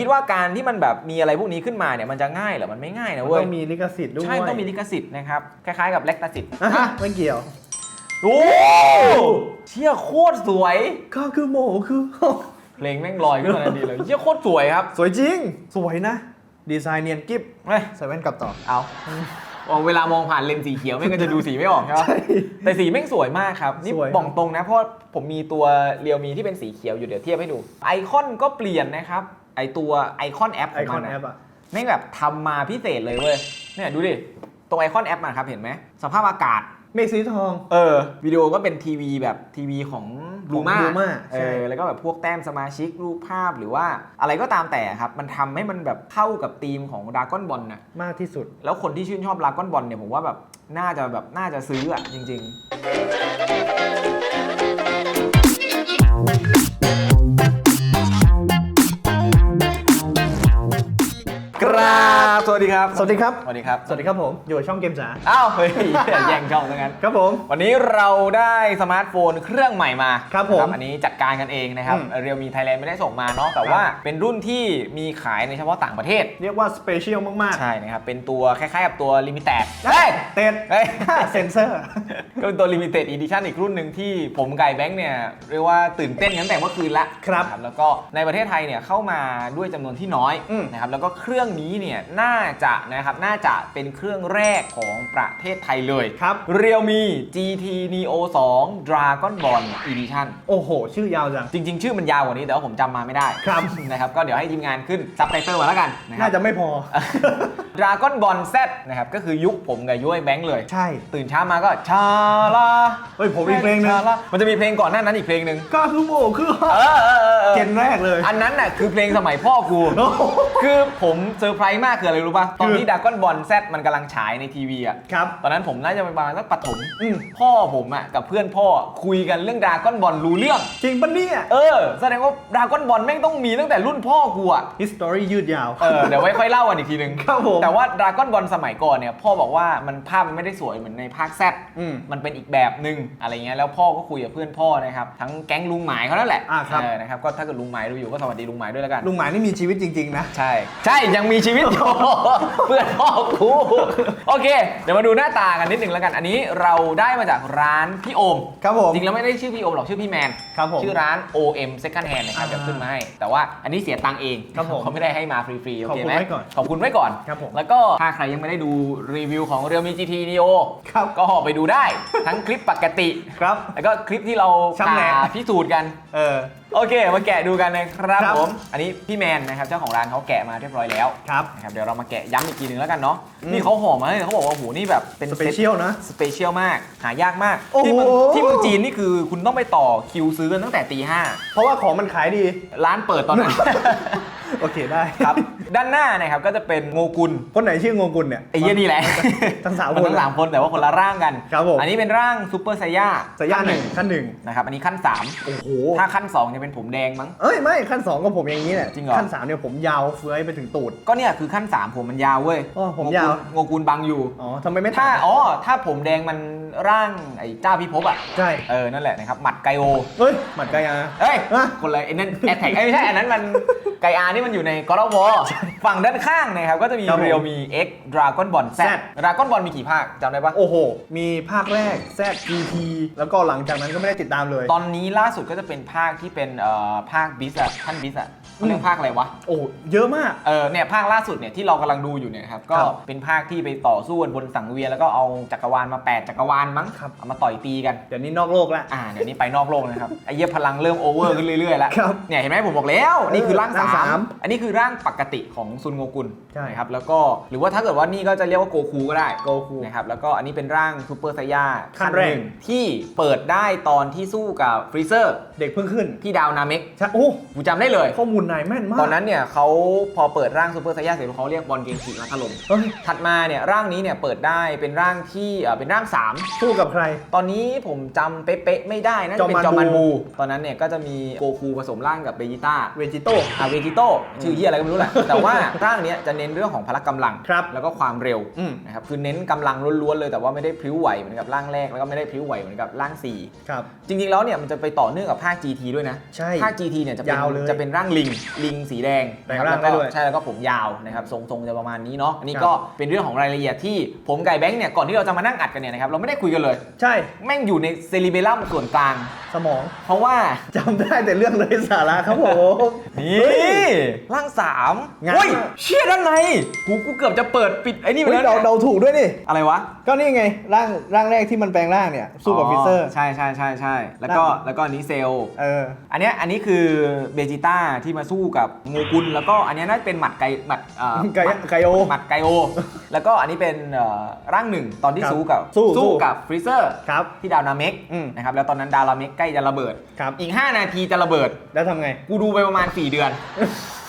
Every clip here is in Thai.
คิดว่าการที่มันแบบมีอะไรพวกนี้ขึ้นมาเนี่ยมันจะง่ายเหรอมันไม่ง่ายนะมันเว้ยต้องมีลิขสิทธิ์ด้วยใช่ต้องมีลิขสิทธิ์นะครับคล้ายๆกับแลคตาสิทธิ์อะไม่เกี่ยวโอ้เชี่ยโคตรสวยก็คือโมคือเพลงแม่งลอยขึ้นมาทันทีเลยเชี่ยโคตรสวยครับ สวยจริง สวยนะ ดีไซน์เนียนกิฟเฮ้ยใส่แว่นกลับต่อเอาเอาเวลามองผ่านเลนส์สีเขียวแม่งก็จะดูสีไม่ออกใช่ปะใช่แต่สีแม่งสวยมากครับ นี่สวยบอกตรงนะ เพราะผมมีตัวเรียวมีที่เป็นสีเขียวอยู่เดี๋ยวเทียบให้ดู ไอคอนก็เปลี่ยนนะครับ ไอตัวไอคอนแอปขไอองคอมันนแออะปอะแม่งแบบทำมาพิเศษเลยเว้ยเนี่ยดูดิตรงไอคอนแอปมันครับเห็นไหมสภาพอากาศ เมฆสีทอง เออวิดีโอก็เป็นทีวีแบบทีวีของขลูองมา Luma เอใช่ อแล้วก็แบบพวกแต้มสมาชิกรูปภาพหรือว่าอะไรก็ตามแต่ครับ มันทำให้มันแบบเข้ากับธีมของดากอนบอลน่ะมากที่สุด แล้วคนที่ชื่นชอบดากอนบอลเนี่ยผมว่าแบบน่าจะแบบน่าจะซื้ออะจริง ๆ ครับ สวัสดีครับ สวัสดีครับ สวัสดีครับ สวัสดีครับผม อยู่กับช่องเกมจ๋า อ้าว เฮ้ยแย่งช่องซะงั้น ครับผม วันนี้เราได้สมาร์ทโฟนเครื่องใหม่มาครับผมนะอันนี้จัดการกันเองนะครับอืมเรียวมีไทยแลนด์ไม่ได้ส่งมาเนาะ แต่ครับว่าเป็นรุ่นที่มีขายในเฉพาะต่างประเทศ เรียกว่าสเปเชียลมากใช่นะครับ เป็นตัวคล้ายๆกับตัวลิมิเต็ดๆเฮ้ยเต้นเฮ้ยเซนเซอร์ ก็เป็นตัว limited edition อีกรุ่นหนึ่งที่ผมไก่แบงค์เนี่ยเรียกว่าตื่นเต้นกันตั้งแต่เมื่อคืนละครับนะแล้วก็ในประเทศไทยเนี่ยเข้ามาด้วยจำนวนที่น้อยอืมนะครับ แล้วก็เครื่องนี้เนี่ยน่าจะนะครับน่าจะเป็นเครื่องแรกของประเทศไทยเลยครับ Realme GT Neo 2 Dragon Ball Edition โอ้โห ชื่อยาวจัง จริง ๆ ชื่อมันยาวกว่านี้ แต่ว่าผมจำมาไม่ได้ครับนะครับก็เดี๋ยวให้ทีมงานขึ้นซับไตเติลมาแล้วกันนะครัน่าจะไม่พอดราก้อนบอลแซนะครับก็คือยุคผมกับยุ้ยแบงค์เลย ใช่ ตื่นเช้ามาก็ชาลาเฮ้ยผมมีเพลงหนึงชาลามันจะมีเพลงก่อนหน้านั้นอีกเพลงหนึ่งก็คือโมคือเออเออเออเออเจนแรกเลย อันนั้นน่ะคือเพลงสมัยพ่อกู โอ้โห คือผมเซอร์ไพรส์มากคืออะไรรู้ป่ะ ตอนคือที่ดราก้อนบอลแซมันกำลังฉายในทีวีอะครับตอนนั้นผมน่าจะเป็นประมาณสักปฐมอืมพ่อผมอะกับเพื่อนพ่อคุยกันเรื่องดราก้อนบอลรู้เรื่อง จริงปะเนี่ยเออ แสดงว่าดราก้อนบอลแม่งต้องมีตั้งแต่รุ่นพ่อกูอะฮิสตอรี่ยืดยาวเออเดี๋ยวไว้ค่อยเล่ากันอีกทีนึงครับผมแต่ว่าดราก้อนบอลสมัยก่อนเนี่ยพ่อบอกว่ามันภาพมันไม่ได้สวยเหมือนในภาคแซดอืมมันเป็นอีกแบบหนึ่งอะไรเงี้ยแล้วพ่อก็คุยกับเพื่อนพ่อนะครับทั้งแก๊งลุงหมายเขานั่นแหละอ่าครับเออนะครับก็ถ้าเกิดลุงหมายดูอยู่ก็สวัสดีลุงหมายด้วยแล้วกันลุงหมายนี่มีชีวิตจริงๆนะใช่ ใช่ยังมีชีวิตอยู่เพื่อนพ่อกูโอเค เดี๋ยวมาดูหน้าตากันนิดนึงแล้วกัน อันนี้เราได้มาจากร้านพี่โอม ครับผม จริงแล้วไม่ได้ชื่อพี่โอมหรอกชื่อพี่แมน ครับผม ชื่อร้าน OM Second Hand นะครับอ่าเดี๋ยวขึ้นมาให้ แต่ว่าอันนี้เสียตังค์เองครับผมเขาไม่ได้ให้มาฟรีๆ โอเคไหมขอบคุณไว้ก่อนขอบคุณไว้ก่อน ครับผมแล้วก็ถ้าใครยังไม่ได้ดูรีวิวของ Realme GT Neo ครับ ก็ไปดูได้ ทั้งคลิปปกติ ครับ แล้วก็คลิปที่เราชำแหละพาพิสูจน์กัน เออโอเค มาแกะดูกันนะครับครับ ผม อันนี้พี่แมนนะครับเจ้าของร้านเขาแกะมาเรียบร้อยแล้วครับ นะครับเดี๋ยวเรามาแกะย้ำอีกทีหนึ่งแล้วกันเนาะอืม นี่เขาห่อมาให้เขาบอกว่าโหนี่แบบเป็นสเปเชียลนะ สเปเชียลมาก หายากมากโอ้โหที่เมืองที่เมืองจีนนี่คือคุณต้องไปต่อคิวซื้อกันตั้งแต่ตีห้าเพราะว่าของมันขายดี ร้านเปิดตอนนั้น โอเคได้ ครับ ด้านหน้านะครับก็จะเป็นโงกุลคนไหนชื่อโงกุลเนี่ยไอ้เหี้ยนี่แหละทั้งสามนคนทั้งสามคนแต่ว่าคนละร่างกันครับผมอันนี้เป็นร่างซูเปอร์ไซย่าสายยาหนึ่งขั้นหนึ่งนะครับอันนี้ขั้นโอ้โห3ถ้าขั้น2เนี่ยเป็นผมแดงมั้งเอ้ยไม่ขั้นสองก็ผมอย่างนี้แหละจริงเหรอขั้นสามเนี่ยผมยาวเฟื้อยไปถึงตูดก็เนี่ยคือขั้น3ผมมันยาวเว้ยอ๋อผมโงกุลยาวโงกุลบังอยู่อ๋อทำไมไม่ถ้าตัดอ๋อถ้าผมแดงมันร่างไอ้เจ้าพิภพอะใช่เออนั่นแหละนะครับหมัดไกโอเฮ้ยหมัดกายาเอ้ยฮะคนละไอ้นั่นแอตแทกไม่ใช่อันนั้นมันไกอานี่มันอยู่ในกอล์ฟวอลฝั่งด้านข้างนะครับ ก็จะมีครับผมเรียวมี X Dragon Ball Z Z Dragon Ball มีกี่ภาคจำได้ปะโอ้โห มีภาคแรก Z GT แล้วก็หลังจากนั้นก็ไม่ได้ติดตามเลย ตอนนี้ล่าสุดก็จะเป็นภาคที่เป็นเอ่อภาคบิสอะท่านบิสอะ เขาเรียกภาคอะไรวะ โอ้โหเยอะมาก เออเนี่ยภาคล่าสุดเนี่ยที่เรากำลังดูอยู่เนี่ยครับ ก็ครับเป็นภาคที่ไปต่อสู้กันบนสังเวียนแล้วก็เอาจักรวาลมาแปดจักรวาลมั้งครับ เอามาต่อยตีกัน เดี๋ยวนี้นอกโลกแล้วอ่าเดี๋ยวนี้ไปนอกโลกนะครับ ไอ้เหี้ยพลังเริ่มโอเวอร์ขึ้นเรื่อยๆแล้วครับเนี่ยเห็นไหมผมบอกแล้ว นี่คือร่างร่างสาสามมอันนี้คือร่างปกติของซุนโงกุลใช่นะครับแล้วก็หรือว่าถ้าเกิดว่านี่ก็จะเรียกว่าโกคูก็ได้โกคูนะครับแล้วก็อันนี้เป็นร่างซูเปอร์ไซย่าขั้นแรกหงที่เปิดได้ตอนที่สู้กับฟรีเซอร์เด็กเพิ่งขึ้นที่ดาวนาเมกใช่โอ้กูจำได้เลย ข้อมูลนายแม่นมากตอนนั้นเนี่ยเขาพอเปิดร่างซูเปอร์ไซย่าเสร็จเขาเรียกบอลเกงขีมาถล่มเฮ้ยถัดมาเนี่ยร่างนี้เนี่ยเปิดได้เป็นร่างที่เอ่อเป็นร่าง 3 สู้กับใคร ตอนนี้ผมจำเป๊ะๆไม่ได้นะจะเป็นจจออมมมัมันนบู บู ตอนนั้นเนี่ยก็จะมีโกคูผสมร่างกับเบจิต้า เวจิโต้ อาเวจิโต้ชื่อเฮียอะไรก็ไม่รู้แหละ แต่ว่าร่างเนี้ยจะเน้นเรื่องของพละกำลัง ครับแล้วก็ความเร็วอืม นะครับคือเน้นกำลังล้วนๆเลยแต่ว่าไม่ได้พริ้วไหวเหมือนกับร่างแรกแล้วก็ไม่ได้พริ้วไหวเหมือนกับร่าง4ครับจริงๆแล้วเนี่ยมันจะไปต่อเนื่องกับภาค GT ด้วยนะใช่ภาค GT เนี่ยจะเป็นยาวเลย จะเป็นร่างลิงลิงสีแดงแปลงนะครับร่างแล้วก็ได้ด้วย ใช่แล้วก็ผมยาวนะครับทรงทรงจะประมาณนี้เนาะอันนี้ครับก็เป็นเรื่องของรายละเอียดที่ผมกับไอ้แบงค์เนี่ยก่อนที่เราจะมานั่งอัดกันเนี่ยนะครับเราไม่ได้คุยกันเลย ใช่ แม่งอยู่ในเซริเบลัมส่วนกลางสมอง เพราะว่าจำได้แต่เรื่องเลยสาระครับผม นี่ร่างสามงั้นเฮ้ยเชี่ยด้านในกูกูเกือบจะเปิดปิดไอ้นี่ไปเฮ้ยแล้วเดาเนี่ยเดาถูกด้วยนี่ อะไรวะก็นี่ไงร่างร่างแรกที่มันแปลงร่างเนี่ย สู้กับฟิเซอร์ ใช่ใช่ใช่ใช่แล้วก็ร่างแล้วก็อันนี้เซลล์เออ อันเนี้ยอันนี้คือเบจิต้าที่มาสู้กับโงกุลแล้วก็อันเนี้ยน่าจะเป็นหมัดไกหมัดเอ่อไกหมัดไกโอหมัดไกโอ แล้วก็อันนี้เป็นเอ่อร่างหนึ่งตอนที่ครับสู้กับสู้สู้ กับฟรีเซอร์ครับที่ดาวนาเมกอืมนะครับแล้วตอนนั้นดาวนาเมกใกล้จะระเบิด ครับ อีก 5 นาทีจะระเบิด แล้วทำไง กูดูไปประมาณ 4 เดือน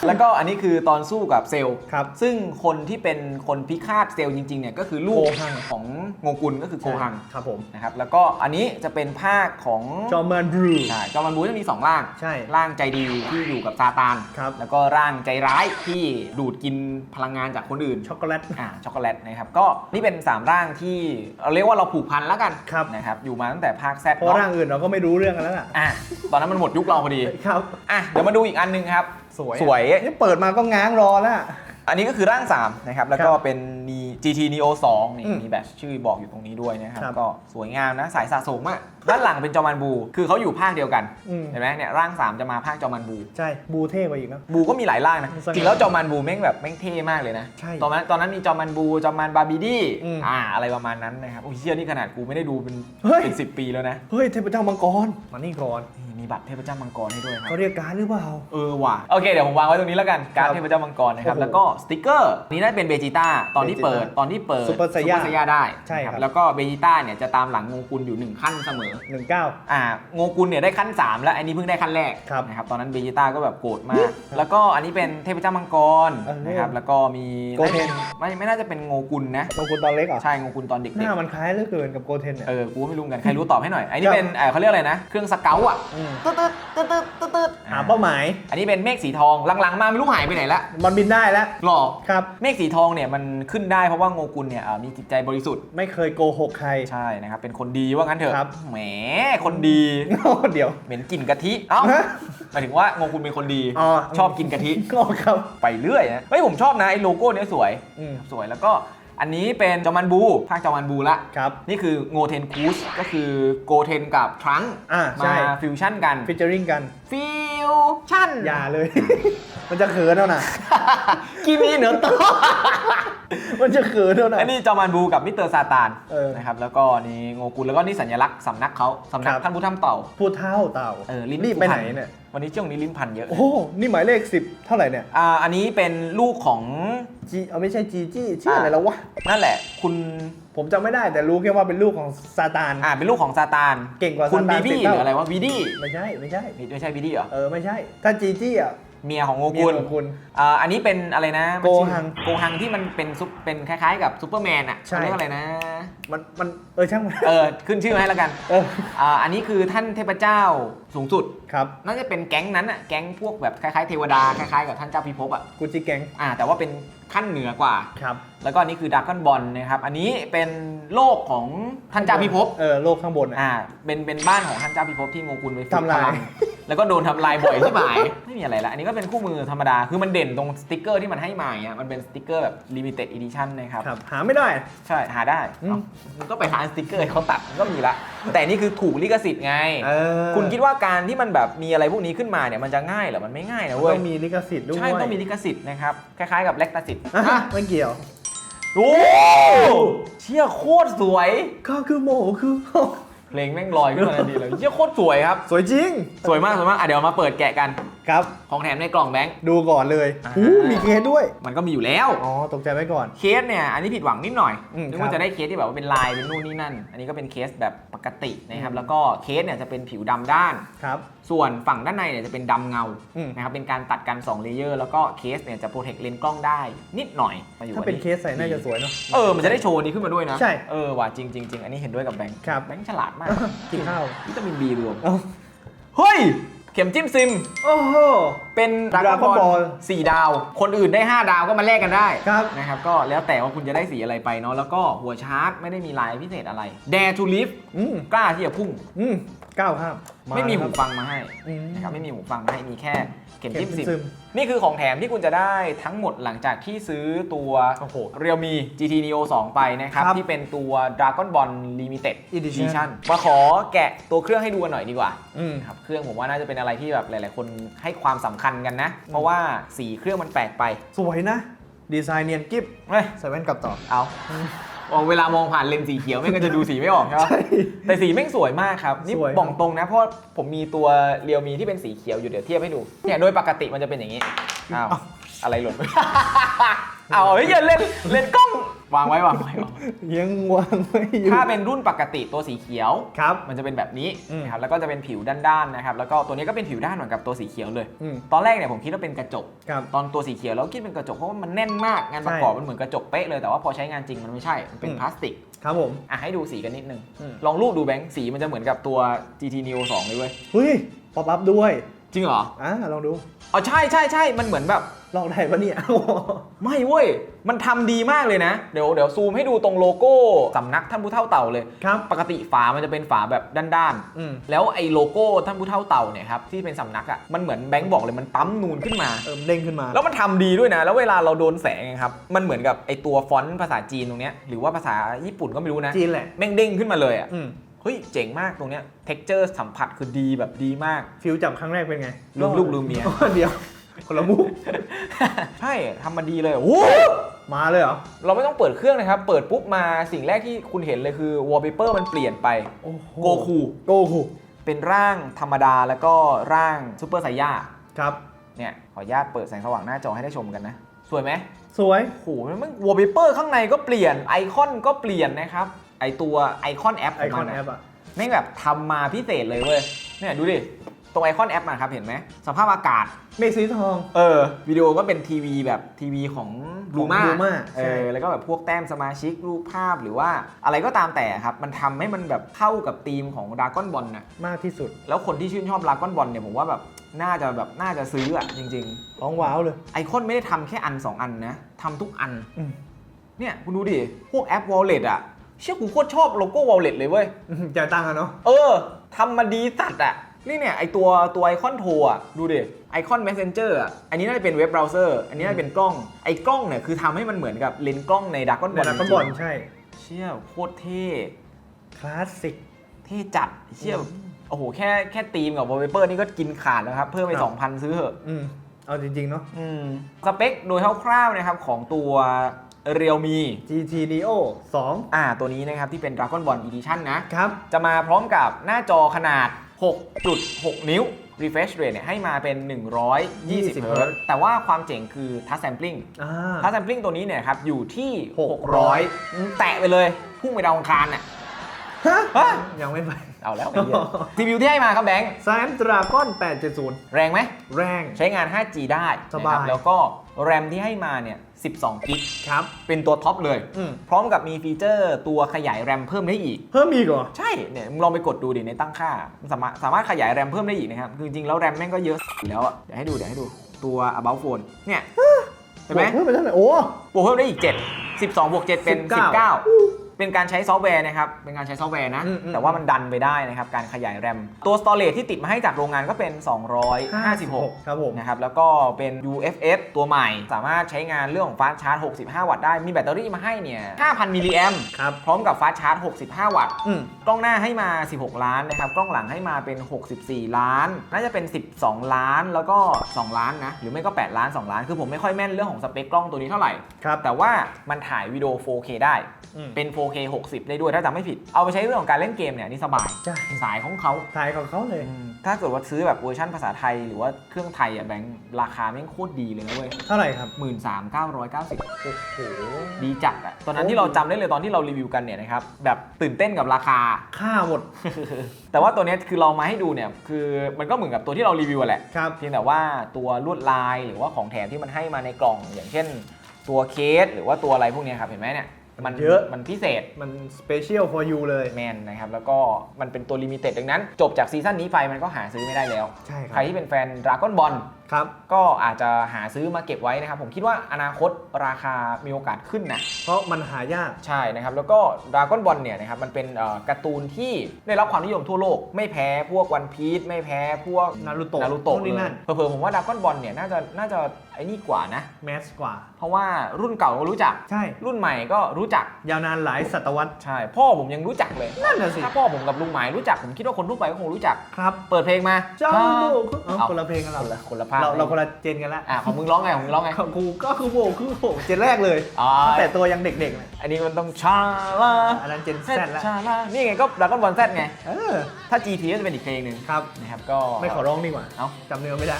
แล้วก็อันนี้คือตอนสู้กับเซลล์ครับซึ่งคนที่เป็นคนพิฆาตเซลล์จริงๆเนี่ยก็คือลูกโกหัง ของโงกุลก็คือโกหังครับผมนะครับแล้วก็อันนี้จะเป็นภาคของจอมมันบรู ใช่จอมันบูจะมี 2 ร่างใช่ร่างใจดีที่อยู่กับซาตานครับ แล้วก็ร่างใจร้ายที่ดูดกินพลังงานจากคนอื่นช็อกโกแลต อ่าช็อกโกแลตนะครับก็นี่เป็น 3 ร่างที่เราเรียกว่าเราผูกพันแล้วกันครับ นะครับอยู่มาตั้งแต่ภาคแซดเพราะร่างอื่นเราก็ไม่รู้เรื่องกันแล้วล่ะอะตอนนั้นมันหมดยุคเราพอดี ครับ อะเดี๋ยวมาดูอีกอันหนึงครับสวยสวย นี่เปิดมาก็ง้างรอแล้ว อันนี้ก็คือร่าง3นะครับ แล้วก็ครับเป็น Ni- GT Neo 2 นี่อืมมีแบบชื่อบอกอยู่ตรงนี้ด้วยนะครับ ครับก็สวยงามนะ สายสะสมอะด้านหลังเป็นจอมันบู คือเขาอยู่ภาคเดียวกัน อืม เห็นไหมเนี่ยร่าง 3 จะมาภาคจอมันบู ใช่ บูเท่กว่าอีกนะบูก็มีหลายร่างนะสง่าจริงแล้วจอมันบูแม่งแบบแม่งเท่มากเลยนะ ใช่ตอนนั้นตอนนั้นมีจอมันบูจอมันบาร์บีดี้อืมอ่าอะไรประมาณนั้นนะครับโอ้ยเชี่ยนี่ขนาดกูไม่ได้ดูเป็นเฮ้ย เป็นสิปีแล้วนะเฮ้ยเทพเจ้ามังกรมานี่ก่อนนี่มีบัตรเทพเจ้ามังกรให้ด้วยครับ เขาเรียกการดหรือเปล่า เออว่ะโอเคเดี๋ยวผมวางไว้ตรงนี้แล้วกันการดครับเทพเจ้ามังกรนะครับ โอ้โหแล้วก็สติกเกอร์ นี่น่าจะเป็นเบจิต้าตอนที่เปิด Vegeta ตอนที่เปิด Super Saiyan ไซยาได้ใช่ครับ แล้วก็เบจิต้าเนี่ยจะตามหลังโงกุลอยู่หนึ่งขั้นเสมอ19อ่าโงกุลเนี่ยได้ขั้น 3 แล้วอันนี้เพิ่งได้ขั้นแรกครับนะครับตอนนั้นเบจิต้าก็แบบโกรธมาก แล้วก็อันนี้เป็นเทพเจ้ามังกรเออนะครับแล้วก็มีโกเทน ไม่ไม่น่าจะเป็นโงกุลนะบางคนตอนเล็กเหรอใช่โงกุลตอนเด็กหน้าๆมันคล้ายเหลือเกินกับโกเทนเนี่ยเออกูก็ไม่รู้เหมือนกันใครรู้ตอบให้หน่อยอันนี้ครับเป็นเอ่อเขาเรียกอะไรนะเครื่องสเกลอะอืมตึ๊ดตึ๊ดตึ๊ดตึ๊ดตึ๊ดตึ๊ดหาเป้าหมาย อันนี้เป็นเมฆสีทองหลังๆมาไม่รู้หายไปไหนละมันบินได้แล้วหรอ ครับ เมฆสีทองเนี่ยมันขึ้นได้เพราะว่าโงกุลเนี่ยเอ่อมีจิตใจบริสุทธิ์ ไม่เคยโกหกใคร ใช่นะครับ เป็นคนดีว่างั้นเถอะครับแหมคนดีเดี๋ยว เหม็นกลิ่นกะทิเอ้าฮะหมายถึงว่าโงกุลเป็นคนดีอ๋อ ชอบกินกะทิก็ครับ ไปเรื่อยนะเฮ้ยผมชอบนะไอ้โลโก้เนี้ยสวย อืมสวยแล้วก็อันนี้เป็นจอมันบูภาคจอมันบูละ ครับ นี่คือโงเทนคูสก็คือโกเทนกับทรังก์อ่าใช่ มาฟิวชั่นกันฟิชเจอริงกัน ฟิวชั่น อย่าเลย มันจะเขินเอานะกิมีเหนือตัว มันจะเขินเอานะอันนี้จอมันบูกับมิสเตอร์ซาตานเออ นะครับแล้วก็นี่โงกุลแล้วก็นี่สัญลักษณ์สำนักเขาสำนักครับ ท่านผู้ทำเต่าพูดเท่าเต่าเออลิ้นนี่ผู้ไปพัไหนเนี่ย วันนี้ช่วงนี้ลิ้นพันเยอะโอ้โห นี่หมายเลข 10 เท่าไหร่เนี่ยอ่าอันนี้เป็นลูกของ จีเอาไม่ใช่จีจี้ชื่ออะไรแล้ววะ นั่นแหละ คุณผมจำไม่ได้แต่รู้แค่ว่าเป็นลูกของซาตาน อ่าเป็นลูกของซาตานเก่งกว่าคุณซาบีตานบี้สิบหเท่า รืออะไรวะวีดี้ไม่ใช่ไม่ใช่ ไม่ใช่วีดี้เหรอ เออ ไม่ใช่ ถ้าจีจี้อะ เมียของโงเมียกุลของคุณ อ่าอันนี้เป็นอะไรนะมันชื่อโกหังโกหังที่มันเป็นซุปเป็นคล้ายๆ กับซูเปอร์แมนอะใช่ เขาเรียกอะไรนะ มันมันเออช่างมันเออขึ้นชื่อมาให้แล้วกันเออ อ่าอันนี้คือท่านเทพเจ้า สูงสุด ครับน่าจะเป็นแก๊งนั้นอะแก๊งพวกแบบคล้ายๆเทวดาคล้ายๆกับท่านเจ้าพิภพอะกูจิแกงอ่า แต่ว่าเป็นขั้นเหนือกว่า ครับแล้วก็อันนี้คือดาร์กอนบอลนะครับ อันนี้เป็นโลกของท่านเจ้าพิภพ เออโลกข้างบนอะ อ่า เป็น เป็นบ้านของท่านเจ้าพิภพที่โงกุลไปฝึกทำลาย พงแล้วก็โดนทำลายบ่อยที่หมาย ไม่มีอะไรละ อันนี้ก็เป็นคู่มือธรรมดา คือมันเด่นตรงสติกเกอร์ที่มันให้มาอย่างเงี้ย มันเป็นสติกเกอร์แบบ limited edition นะครับ ครับ หาไม่ได้ ใช่ หาได้อืม เอ้ามันก็ไปหาสติกเกอร์ให้เขาตัดมันก็มีละ แต่นี่คือถูกลิขสิทธิ์ไง เออคุณคิดว่าการที่มันแบบมีอะไรพวกนี้ขึ้นมาเนี่ยมันจะง่ายเหรอมันไม่ง่ายนะมันเว้ยต้องมีลิขสิทธิ์ด้วยใช่มันต้องมีลิขสิทธิ์นะครับคล้ายๆกับแลคตาสิทธิ์อะไม่เกี่ยว โอ้เชี่ยโคตรสวย ก็คือโมคือ เพลงแม่งลอยขึ้นมาทันทีเลยเชี่ยโคตรสวยครับ สวยจริง สวยมากสวยมากอะเดี๋ยวมาเปิดแกะกัน ครับ ของแถมในกล่องแบงค์ ดูก่อนเลยอ่า อู้มีเคสด้วย มันก็มีอยู่แล้ว อ๋อ ตกใจไว้ก่อน เคสเนี่ย อันนี้ผิดหวังนิดหน่อยอืมนึกครัว่าบจะได้เคสที่แบบว่าเป็นลายเป็นนู่นนี่นั่น อันนี้ก็เป็นเคสแบบปกตินะครับ อืม แล้วก็เคสเนี่ยจะเป็นผิวดำด้าน ครับ ส่วนฝั่งด้านในเนี่ยจะเป็นดำเงา อืม นะครับ เป็นการตัดกัน2เลเยอร์ แล้วก็เคสเนี่ยจะโปรเทคเลนส์กล้องได้นิดหน่อยมอยู่ถ้าเป็นอัเคสใส่น่าจะสวยเนาะ เออ มันจะได้โชว์นี้ขึ้นมาด้วยนะ ใช่เออว่ะจริงจริงจริงอันนี้เห็นด้วยกับแบงค์ ครับ แบงค์ฉลาดมากกินข้าววิตามินบีรวมเอ้าเฮ้ย เข็มจิ้มซิม โอ้โห เป็นดรา Dragon ก้อนบอ Ball ลสี่ดาว คนอื่นได้ 5 ดาวก็มาแลกกันได้ครับ นะครับก็แล้วแต่ว่าคุณจะได้สีอะไรไปเนาะแล้วก็หัวชาร์จไม่ได้มีลายพิเศษอะไร Dare to live อืมกล้าที่จะพุ่ง อืมก้าวข้ามไม่มีคหูรับฟังมาให้อืม นะครับไม่มีหูฟังมาให้มีแค่เข็มเข็จิ้มมซิมซึมนี่คือของแถมที่คุณจะได้ทั้งหมดหลังจากที่ซื้อตัว โอ้โห Realme GT Neo 2 ไปนะครับ ครับที่เป็นตัว Dragon Ball Limited Edition Edition มาขอแกะตัวเครื่องให้ดูกันหน่อยดีกว่าอืมครับเครื่องผมว่าน่าจะเป็นอะไรที่แบบหลาย ๆ คนให้ความสำคัญกันนะ เพราะว่าสีเครื่องมันแปลกไป สวยนะ ดีไซน์เนียนกิฟเฮ้ยใส่แว่นกลับต่อ เอาเอาเวลามองผ่านเลนส์สีเขียวไม่งก็จะดูสีไม่ออกใช่ปะใช่แต่สีแม่งสวยมากครับ นี่สวยบอกตรงนะ เพราะผมมีตัวเรียวมีที่เป็นสีเขียวอยู่เดี๋ยวเทียบให้ดู เนี่ยโดยปกติมันจะเป็นอย่างนี้ อ้าว อะไรหล่น เอาเฮ้ยอย่าเล่นเล่นกล้อง วางไว้วางไว้วางไว้ยังวางไม่อยู่ถ้าเป็นรุ่นปกติตัวสีเขียว ครับ มันจะเป็นแบบนี้อืม นะครับแล้วก็จะเป็นผิวด้านๆนะครับแล้วก็ตัวนี้ก็เป็นผิวด้านเหมือนกับตัวสีเขียวเลย อืมตอนแรกเนี่ยผมคิดว่าเป็นกระจก ครับ ตอนตัวสีเขียวแล้วคิดเป็นกระจกเพราะว่ามันแน่นมากงานประกอบมันเหมือนกระจกเป๊ะเลยแต่ว่าพอใช้งานจริงมันไม่ใช่มันเป็นอืมพลาสติกครับผม อะให้ดูสีกันนิดนึงอืม ลองรูปดูแบงค์สีมันจะเหมือนกับตัว GT Neo 2 เลยเว้ยเฮ้ยป๊อปอัพด้วย จริงเหรออ่าลองดู อ๋อใช่ใช่ใช่มันเหมือนแบบ ลองได้ปะเนี่ย ไม่เว้ย มันทำดีมากเลยนะ เดี๋ยวเดี๋ยวซูมให้ดูตรงโลโก้สำนักท่านผู้เท่าเต่าเลย ครับ ปกติฝามันจะเป็นฝาแบบด้านอืม ๆ แล้วไอ้โลโก้ท่านผู้เท่าเต่าเนี่ยครับที่เป็นสำนักอะ่ะ มันเหมือนแบงค์บอกเลยมันปั๊มนูนขึ้นมา เอิมเด้งขึ้นมา แล้วมันทำดีด้วยนะ แล้วเวลาเราโดนแสงอะครับ มันเหมือนกับไอ้ตัวฟอนต์ภาษาจีนตรงเนี้ย หรือว่าภาษาญี่ปุ่นก็ไม่รู้นะ จีนแหละ แม่งเด้งขึ้นมาเลยอะ่ะ อืมเฮ้ย เจ๋งมากตรงเนี้ยเท็กเจอร์สัมผัสคือดีแบบดีมาก ฟิลจับครั้งแรกเป็นไงลืมลูกลืมเมียอ๋อเดียว คนละมุก ใช่ทำมาดีเลยโอ้โหมาเลยเหรอ เราไม่ต้องเปิดเครื่องนะครับ เปิดปุ๊บมาสิ่งแรกที่คุณเห็นเลยคือวอลเปเปอร์มันเปลี่ยนไปโอ้โห โกคูโกคูเป็นร่างธรรมดาแล้วก็ร่างซูเปอร์ไซย่าครับ เนี่ยขออนุญาตเปิดแสงสว่างหน้าจอให้ได้ชมกันนะ สวยไหมสวย โอ้โหมันวอลเปเปอร์ข้างในก็เปลี่ยนไอคอนก็เปลี่ยนนะครับไอตัวไอคอนแอปขไอองคอมันนแออะปอะแม่งแบบทำมาพิเศษเลยเว้ย เนี่ยดูดิ ตรงไอคอนแอปนะครับเห็นไหมสภาพอากาศ เมฆสีทอง เออวิดีโอก็เป็นทีวีแบบทีวีของลูมา Luma เอใช่อแล้วก็แบบพวกแต้มสมาชิกรูปภาพหรือว่าอะไรก็ตามแต่ครับ มันทำให้มันแบบเข้ากับธีมของด r a ก้อนบอลนะมากที่สุดแล้วคนที่ชื่นชอบด r a ก้อนบอลเนี่ยผมว่าแบบน่าจะแบบน่าจะซื้ออะจริง ร้องว้าวเลย ๆ ไอคอนไม่ได้ทำแค่อัน 2 อันนะทำทุกอัน อืมเนี่ยคุณดูดิ พวกแอป Wallet อะ เชื่อกูโคตรชอบโลโก้ Wallet เลยเว้ย จ่ายตังค์อะเนาะ เออทำมาดีสัตว์อะ นี่เนี่ยไอตัวตัวไอคอนโทรอะดูดิไอคอน Messenger อะอันนี้น่าจะเป็นเว็บเบราว์เซอร์อันนี้น่าจะเป็นกล้องไอกล้องเนี่ยคือทำให้มันเหมือนกับเลนส์กล้องในด r a ก้อนบในอลนักบอลใช่เชี่ยโคตรเท่คลาสสิกเท่จัดเชี่ยโอ้โหแค่แค่ธีมกับวอลเปเปอร์นี่ก็กินขาดแล้วครับ เพิ่มไปครับ2,000 ซื้อเหอะอืมเอาจริง ๆ เนาะอืมสเปคโดยคร่าวๆนะครับของตัว Realme GT Neo 2 อ่า ตัวนี้นะครับ ที่เป็น Dragon Ball Edition นะครับ จะมาพร้อมกับหน้าจอขนาด 6.6 นิ้ว refresh rate เนี่ยให้มาเป็น 120 20 Hz แต่ว่าความเจ๋งคือ touch sampling อ่า touch sampling ตัวนี้เนี่ยครับอยู่ที่ 600 600อืมแตะไปเลยพุ่งไปดาวอังคารน่ะฮะฮะยังไม่ไปเอาแล้วไอ้เหี้ย CPU ที่ให้มาครับแบงค์ s a m Dragon 870 แรงไหม แรง ใช้งาน 5G ได้สบายนะครับแล้วก็ RAM ที่ให้มาเนี่ย 12 กิกครับ เป็นตัวท็อปเลย อืม พร้อมกับมีฟีเจอร์ตัวขยาย RAM เพิ่มได้อีก เพิ่มอีกเหรอ ใช่เนี่ยมึงลองไปกดดูดิในตั้งค่ามันสามารถสามารถขยายแรมเพิ่มได้อีกนะครับคือจริงๆแล้วแรมแม่งก็เยอะอยู่แล้วอะเดี๋ยวให้ดูเดี๋ยวให้ดูตัว about phone เนี่ยเห็นไหมเพิ่มไปเท่าไหร่โอ้ บวกเพิ่มได้อีก 7 12บวก7เป็น 19 19 เป็นการใช้ซอฟต์แวร์นะครับ เป็นการใช้ซอฟต์แวร์นะ อืมอืม แต่ว่ามันดันไปได้นะครับ การขยายแรม ตัว storage ที่ติดมาให้จากโรงงานก็เป็น 256 ครับผม นะครับ แล้วก็เป็น UFS ตัวใหม่ สามารถใช้งานเรื่องของฟาสชาร์จ 65 วัตต์ได้ มีแบตเตอรี่มาให้เนี่ย 5,000 มิลลิแอมครับ พร้อมกับฟาสชาร์จ 65 วัตต์ อืม กล้องหน้าให้มา 16 ล้านนะครับ กล้องหลังให้มาเป็น 64 ล้าน น่าจะเป็น 12 ล้าน แล้วก็ 2 ล้านนะ หรือไม่ก็ 8 ล้าน 2 ล้าน คือผมไม่ค่อยแม่นเรื่องของสเปคกล้องตัวนี้เท่าไหร่ ครับ แต่ว่ามันถ่ายวิดีโอ 4K ได้ อืม เป็น 4K 60 ได้ด้วยถ้าจำไม่ผิด เอาไปใช้เรื่องของการเล่นเกมเนี่ยนี่สบาย ใช่สายของเขาถ่ายของเขาเลย อืมถ้าเกิดว่าซื้อแบบเวอร์ชันภาษาไทยหรือว่าเครื่องไทยอะแบงค์ราคาแม่งโคตรดีเลยนะเว้ยเท่าไหร่ครับหมื่นสามเก้าร้อยเก้าสิบ โอ้โห ดีจัดอะตอนนั้นโอ้ที่เราจำได้เลยตอนที่เรารีวิวกันเนี่ยนะครับ แบบตื่นเต้นกับราคา ค่าหมดแต่ว่าตัวเนี้ยคือเรามาให้ดูเนี่ย คือมันก็เหมือนกับตัวที่เรารีวิวอะแหละ ครับ เพียงแต่ว่าตัวลวดลายหรือว่าของแถมที่มันให้มาในกล่อง อย่างเช่น ตัวเคสหรือว่าตัวอะไรพวกเนี้ยครับ เห็นไหมเนี่ย มันเยอะมันพิเศษมัน special for you เลย แมนนะครับ แล้วก็มันเป็นตัวลิมิเต็ดดังนั้น จบจากซีซั่นนี้ไปมันก็หาซื้อไม่ได้แล้ว ใช่คใครัรบที่เป็นแฟนดราก้อนบอล ครับ ก็อาจจะหาซื้อมาเก็บไว้นะครับ ผมคิดว่าอนาคตราคามีโอกาสขึ้นนะ เพราะมันหายาก ใช่นะครับ แล้วก็ดราก้อนบอลเนี่ยนะครับมันเป็นเอ่อการ์ตูนที่ได้รับความนิยมทั่วโลก ไม่แพ้พวกวันพีซไม่แพ้พวก Naruto นารูโตะนู่นนี่นั่นเผลอๆผมว่าดราก้อนบอลเนี่ยน่าจะน่าจะไอ้นี่กว่านะ แมสกว่า เพราะว่ารุ่นเก่าก็รู้จัก ใช่ รุ่นใหม่ก็รู้จัก ยาวนานหลายศตวรรษ ใช่ พ่อผมยังรู้จักเลย นั่นน่ะสิ ถ้าพ่อผมกับลุงหมายรู้จักผมคิดว่าคนทั่วไปก็คงรู้จัก ครับ เปิดเพลงมาเจ้าอ่โบคือเอาเอาคนละเพลงกันคเรานละคนละภาพเราเราคนละเจนกันละอะของมึงร้องไงของมึงร้องไงกูก็คือโบคือโบเจนแรกเลยอ๋อแต่ตัวยังเด็กๆเลยอันนี้มันต้องชาลาอันนั้นเจนแซดแล้วชาลานี่ไงก็ดราก้อนบอลแซดไง เออถ้า GT ก็จะเป็นอีกเพลงหนึ่งครับนะครับก็ไม่ขอร้องดีกว่าเอ้า จำเนื้อไม่ได้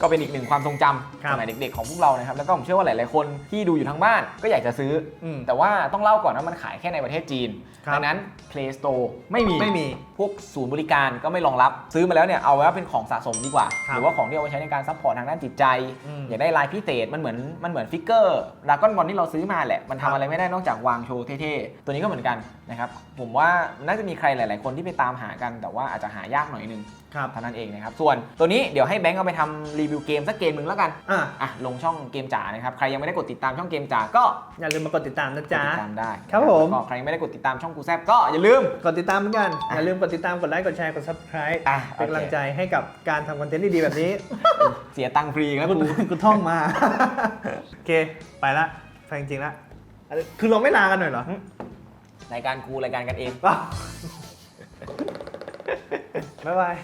ก็เป็นอีกหนึ่งความทรงจำครับสมัยเด็กๆของพวกเรานะครับแล้วก็ผมเชื่อว่าหลายๆคนที่ดูอยู่ทางบ้านก็อยากจะซื้ออมแต่ว่าต้องเล่าก่อนว่ามันขายแค่ในประเทศจีนครับดังนั้น Play Store ไม่มีไม่มีพวกศูนย์บริการก็ไม่รองรับซื้อมาแล้วเนี่ยเอาไว้ว่าเป็นของสะสมดีกว่า ครับ หรือว่าของที่เอาไว้ใช้ในการซัพพอร์ตทางด้านจิตใจอืมอยากได้ลายพิเศษมันเหมือนมันเหมือนฟิกเกอร์ดราก้อนบอลที่เราซื้อมาแหละมันครัทำบอะไรไม่ได้นอกจากวางโชว์เท่ๆตัวนี้ก็เหมือนกัน นะครับผมว่าน่าจะมีใครหลาย ๆ คนที่ไปตามหากัน แต่ว่าอาจจะหายากหน่อยนึงครับเท่านั้นเองนะครับส่วนตัวนี้เดี๋ยวให้แบงค์เอาไปทำรีวิวเกมสักเกมหนึ่งแล้วกันอะอะลงช่องเกมจ๋านะครับใครยังไม่ได้กดติดตามช่องเกมจ๋าก็อย่าลืมมากดติดตามนะกดจ๊ะ ติดตามได้ครับผม แล้วก็ใครยังไม่ได้กดติดตามช่องกูแซบก็อย่าลืม กดติดตามเหมือนกัน อย่าลืมกดติดตาม กดไลค์ กดแชร์ กด subscribe อะเป็นกำลังโอเคใจให้กับการทำคอนเทนต์ดีๆแบบนี้ เสียตังค์ฟรีแล้วกูกู กูท่องมา โอเค ไปละไปจริงๆละอันนี้คือเราไม่ลากันหน่อยเหรอ รายการกูรายการกันเอง บ๊ายบาย